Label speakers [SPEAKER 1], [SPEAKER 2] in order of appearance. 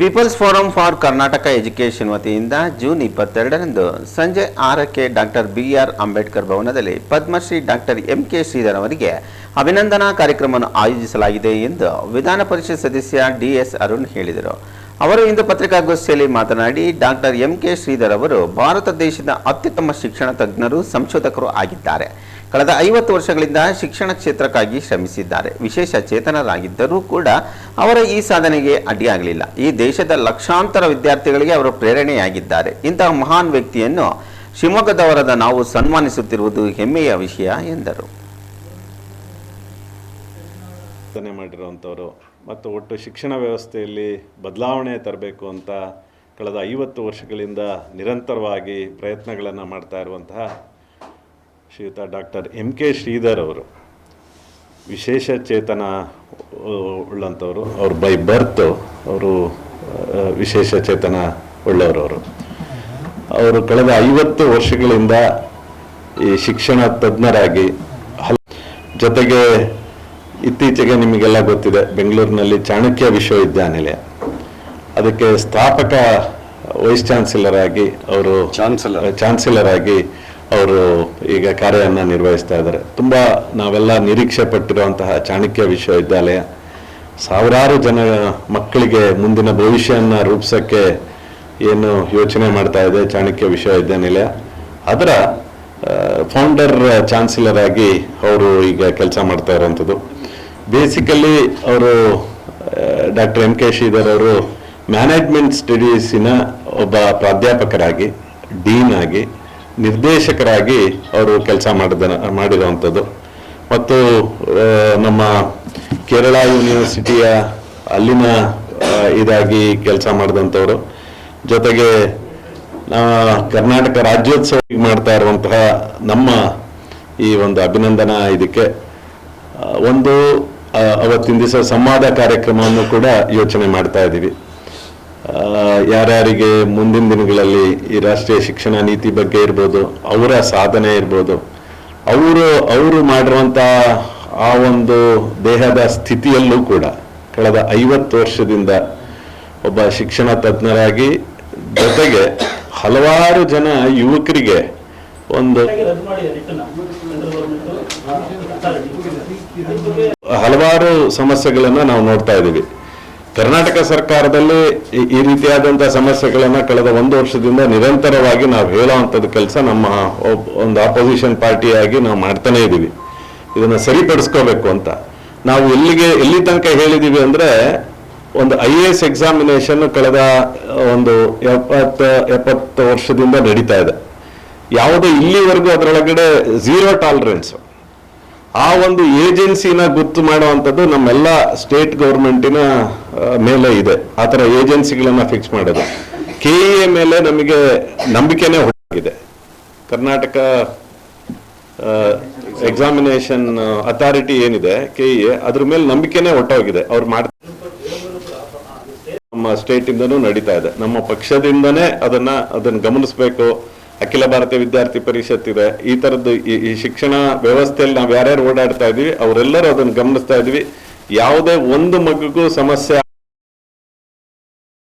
[SPEAKER 1] Peoples forum for Karnataka education ವತಿಯಿಂದ June ಇಪ್ಪತ್ತೆರಡರಂದು ಸಂಜೆ ಆರಕ್ಕೆ ಡಾಕ್ಟರ್ ಬಿ ಆರ್ ಅಂಬೇಡ್ಕರ್ ಭವನದಲ್ಲಿ Padma Shri doctor M K Sridhar ಅವರಿಗೆ ಅಭಿನಂದನಾ ಕಾರ್ಯಕ್ರಮವನ್ನು ಆಯೋಜಿಸಲಾಗಿದೆ ಎಂದು ವಿಧಾನ ಪರಿಷತ್ ಸದಸ್ಯ ಡಿಎಸ್ ಅರುಣ್ ಹೇಳಿದರು. ಅವರು ಇಂದು ಪತ್ರಿಕಾಗೋಷ್ಠಿಯಲ್ಲಿ ಮಾತನಾಡಿ ಡಾಕ್ಟರ್ ಎಂ ಕೆ ಶ್ರೀಧರ್ ಅವರು ಭಾರತ ದೇಶದ ಅತ್ಯುತ್ತಮ ಶಿಕ್ಷಣ ತಜ್ಞರು, ಸಂಶೋಧಕರು ಆಗಿದ್ದಾರೆ. ಕಳೆದ ಐವತ್ತು ವರ್ಷಗಳಿಂದ ಶಿಕ್ಷಣ ಕ್ಷೇತ್ರಕ್ಕಾಗಿ ಶ್ರಮಿಸಿದ್ದಾರೆ. ವಿಶೇಷ ಚೇತನರಾಗಿದ್ದರೂ ಕೂಡ ಅವರ ಈ ಸಾಧನೆಗೆ ಅಡ್ಡಿಯಾಗಲಿಲ್ಲ. ಈ ದೇಶದ ಲಕ್ಷಾಂತರ ವಿದ್ಯಾರ್ಥಿಗಳಿಗೆ ಅವರು ಪ್ರೇರಣೆಯಾಗಿದ್ದಾರೆ. ಇಂತಹ ಮಹಾನ್ ವ್ಯಕ್ತಿಯನ್ನು ಶಿವಮೊಗ್ಗದವರದ ನಾವು ಸನ್ಮಾನಿಸುತ್ತಿರುವುದು ಹೆಮ್ಮೆಯ ವಿಷಯ, ಎಂದರು.
[SPEAKER 2] ಸಾಧನೆ ಮಾಡಿರುವಂಥವರು. ಮತ್ತು ಒಟ್ಟು ಶಿಕ್ಷಣ ವ್ಯವಸ್ಥೆಯಲ್ಲಿ ಬದಲಾವಣೆ ತರಬೇಕು ಅಂತ ಕಳೆದ ಐವತ್ತು ವರ್ಷಗಳಿಂದ ನಿರಂತರವಾಗಿ ಪ್ರಯತ್ನಗಳನ್ನು ಮಾಡ್ತಾ ಇರುವಂತಹ ಶ್ರೀಯುತ ಡಾಕ್ಟರ್ ಎಂ ಕೆ ಶ್ರೀಧರ್ ಅವರು. ವಿಶೇಷ ಚೇತನ ಉಳ್ಳಂಥವರು. ಅವ್ರು ಬೈ ಬರ್ತ್ ಅವರು ವಿಶೇಷ ಚೇತನ ಉಳ್ಳವರು ಅವರು ಅವರು ಕಳೆದ ಐವತ್ತು ವರ್ಷಗಳಿಂದ ಈ ಶಿಕ್ಷಣ ತಜ್ಞರಾಗಿ ಜೊತೆಗೆ ಇತ್ತೀಚೆಗೆ ನಿಮಗೆಲ್ಲ ಗೊತ್ತಿದೆ ಬೆಂಗಳೂರಿನಲ್ಲಿ ಚಾಣಕ್ಯ ವಿಶ್ವವಿದ್ಯಾನಿಲಯ. ಅದಕ್ಕೆ ಸ್ಥಾಪಕ ವೈಸ್ ಚಾನ್ಸಲರ್ ಆಗಿ ಅವರು
[SPEAKER 3] ಚಾನ್ಸಲರ್.
[SPEAKER 2] ಚಾನ್ಸಲರ್ ಆಗಿ ಅವರು ಈಗ ಕಾರ್ಯವನ್ನು ನಿರ್ವಹಿಸ್ತಾ ಇದ್ದಾರೆ. ತುಂಬ ನಾವೆಲ್ಲ ನಿರೀಕ್ಷೆ ಪಟ್ಟಿರುವಂತಹ ಚಾಣಕ್ಯ ವಿಶ್ವವಿದ್ಯಾಲಯ ಸಾವಿರಾರು ಜನ ಮಕ್ಕಳಿಗೆ ಮುಂದಿನ ಭವಿಷ್ಯವನ್ನು ರೂಪಿಸೋಕ್ಕೆ ಏನು ಯೋಚನೆ ಮಾಡ್ತಾ ಇದೆ ಚಾಣಕ್ಯ ವಿಶ್ವವಿದ್ಯಾನಿಲಯ. ಅದರ ಫೌಂಡರ್ ಚಾನ್ಸಲರ್ ಆಗಿ ಅವರು ಈಗ ಕೆಲಸ ಮಾಡ್ತಾ ಇರುವಂಥದ್ದು. ಬೇಸಿಕಲಿ ಅವರು ಡಾಕ್ಟರ್ ಎಂ ಕೆ ಶ್ರೀಧರ್ ಅವರು ಮ್ಯಾನೇಜ್ಮೆಂಟ್ ಸ್ಟಡೀಸಿನ ಒಬ್ಬ ಪ್ರಾಧ್ಯಾಪಕರಾಗಿ ಡೀನ್ ಆಗಿ, ನಿರ್ದೇಶಕರಾಗಿ ಅವರು ಕೆಲಸ ಮಾಡಿದ, ಮಾಡಿರುವಂಥದ್ದು. ಮತ್ತು ನಮ್ಮ ಕೇರಳ ಯೂನಿವರ್ಸಿಟಿಯ ಅಲ್ಲಿನ ಇದಾಗಿ ಕೆಲಸ ಮಾಡಿದಂಥವರು. ಜೊತೆಗೆ ಕರ್ನಾಟಕ ರಾಜ್ಯೋತ್ಸವ ಮಾಡ್ತಾ ಇರುವಂತಹ ನಮ್ಮ ಈ ಒಂದು ಅಭಿನಂದನಾ ಇದಕ್ಕೆ ಒಂದು ಅವತ್ತಿನ ದಿವಸ ಸಂವಾದ ಕಾರ್ಯಕ್ರಮವನ್ನು ಕೂಡ ಯೋಚನೆ ಮಾಡ್ತಾ ಇದ್ದೀವಿ. ಯಾರ್ಯಾರಿಗೆ ಮುಂದಿನ ದಿನಗಳಲ್ಲಿ ಈ ರಾಷ್ಟ್ರೀಯ ಶಿಕ್ಷಣ ನೀತಿ ಬಗ್ಗೆ ಇರ್ಬೋದು, ಅವರ ಸಾಧನೆ ಇರ್ಬೋದು, ಅವರು ಅವರು ಮಾಡಿರುವಂಥ ಆ ಒಂದು ದೇಹದ ಸ್ಥಿತಿಯಲ್ಲೂ ಕೂಡ ಕಳೆದ ಐವತ್ತು ವರ್ಷದಿಂದ ಒಬ್ಬ ಶಿಕ್ಷಣ ತಜ್ಞರಾಗಿ ಜೊತೆಗೆ ಹಲವಾರು ಜನ ಯುವಕರಿಗೆ ಒಂದು ಹಲವಾರು ಸಮಸ್ಯೆಗಳನ್ನು ನಾವು ನೋಡ್ತಾ ಇದ್ದೀವಿ. ಕರ್ನಾಟಕ ಸರ್ಕಾರದಲ್ಲಿ ಈ- ರೀತಿಯಾದಂತಹ ಸಮಸ್ಯೆಗಳನ್ನ ಕಳೆದ ಒಂದು ವರ್ಷದಿಂದ ನಿರಂತರವಾಗಿ ನಾವು ಹೇಳುವಂಥದ್ದು ಕೆಲಸ ನಮ್ಮ ಒಂದು ಆಪೋಸಿಷನ್ ಪಾರ್ಟಿಯಾಗಿ ನಾವು ಮಾಡ್ತಾನೇ ಇದ್ದೀವಿ. ಇದನ್ನ ಸರಿಪಡಿಸ್ಕೋಬೇಕು ಅಂತ. ನಾವು ಎಲ್ಲಿಗೆ ಎಲ್ಲಿ ತನಕ ಹೇಳಿದೀವಿ ಅಂದ್ರೆ ಒಂದು ಐ ಎ ಎಸ್ ಎಕ್ಸಾಮಿನೇಷನ್ ಕಳೆದ ಒಂದು ಎಪ್ಪತ್ತು ಎಪ್ಪತ್ತು ವರ್ಷದಿಂದ ನಡೀತಾ ಇದೆ. ಯಾವುದೇ ಇಲ್ಲಿವರೆಗೂ ಅದರೊಳಗಡೆ ಝೀರೋ ಟಾಲರೆನ್ಸ್ ಆ ಒಂದು ಏಜೆನ್ಸಿನ ಗುರ್ತು ಮಾಡುವಂಥದ್ದು ನಮ್ಮೆಲ್ಲ ಸ್ಟೇಟ್ ಗೌರ್ಮೆಂಟಿನ ಮೇಲೆ ಇದೆ. ಆ ಥರ ಏಜೆನ್ಸಿಗಳನ್ನ ಫಿಕ್ಸ್ ಮಾಡೋದು. ಕೆ ಎ ಮೇಲೆ ನಮಗೆ ನಂಬಿಕೆನೇ ಹೊರಗಿದೆ ಕರ್ನಾಟಕ ಎಕ್ಸಾಮಿನೇಷನ್ ಅಥಾರಿಟಿ ಏನಿದೆ ಕೆ ಎ ಅದ್ರ ಮೇಲೆ ನಂಬಿಕೆನೇ ಹೊಟ್ಟೋಗಿದೆ ಅವ್ರು ಮಾಡ್ ನಮ್ಮ ಸ್ಟೇಟಿಂದನೂ ನಡೀತಾ ಇದೆ. ನಮ್ಮ ಪಕ್ಷದಿಂದನೇ ಅದನ್ನ, ಅದನ್ನು ಗಮನಿಸಬೇಕು. ಅಖಿಲ ಭಾರತೀಯ ವಿದ್ಯಾರ್ಥಿ ಪರಿಷತ್ ಇದೆ. ಈ ತರದ್ದು ಈ ಶಿಕ್ಷಣ ವ್ಯವಸ್ಥೆಯಲ್ಲಿ ನಾವು ಯಾರ್ಯಾರು ಓಡಾಡ್ತಾ ಇದೀವಿ, ಅವರೆಲ್ಲರೂ ಅದನ್ನು ಗಮನಿಸ್ತಾ ಇದೀವಿ. ಯಾವುದೇ ಒಂದು ಮಗುಗೂ ಸಮಸ್ಯೆ